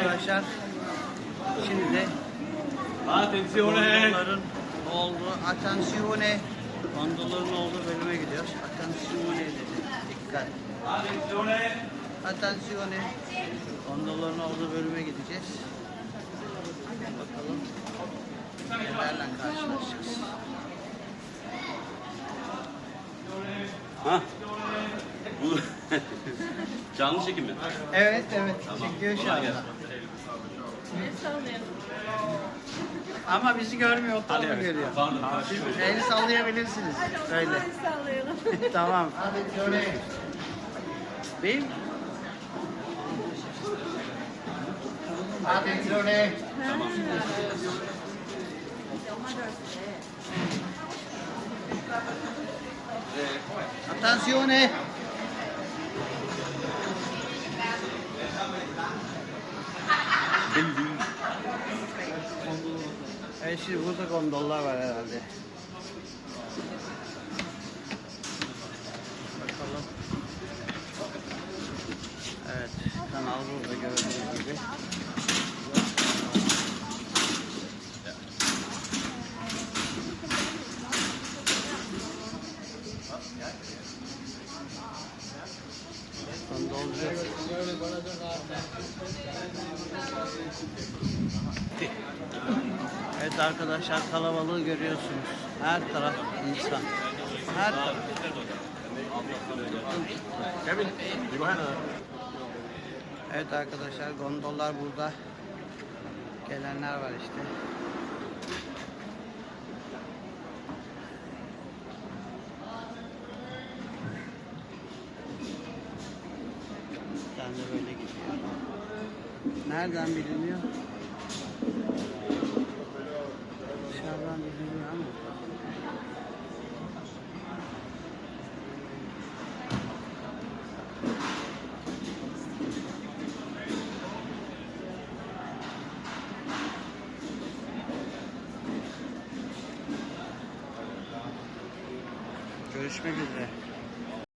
arkadaşlar şimdi Attenzione! gondolların olduğu attenzione gondolların olduğu bölüme gidiyoruz. Attenzione dedi. Dikkat. Attenzione! Attenzione gondolların olduğu bölüme gideceğiz. Bakalım nelerle karşılaşacağız. Ha? Bu canlı çekim mi? Evet evet çekiyor şu anda. Ama bizi görmüyor, o evet. görüyor. Pardon. pardon. El sallayabilirsiniz. Öyle. sallayalım. tamam. Değil mi? Attenzione! Evet şimdi burada gondollar var herhalde. Bakalım. Evet, kanal burada gördüğünüz gibi. Gondolcu. Evet arkadaşlar kalabalığı görüyorsunuz. Her taraf insan. Her taraf. Evet arkadaşlar gondollar burada. Gelenler var işte. Bir tane böyle gidiyor. Nereden biliniyor? Görüşmek üzere.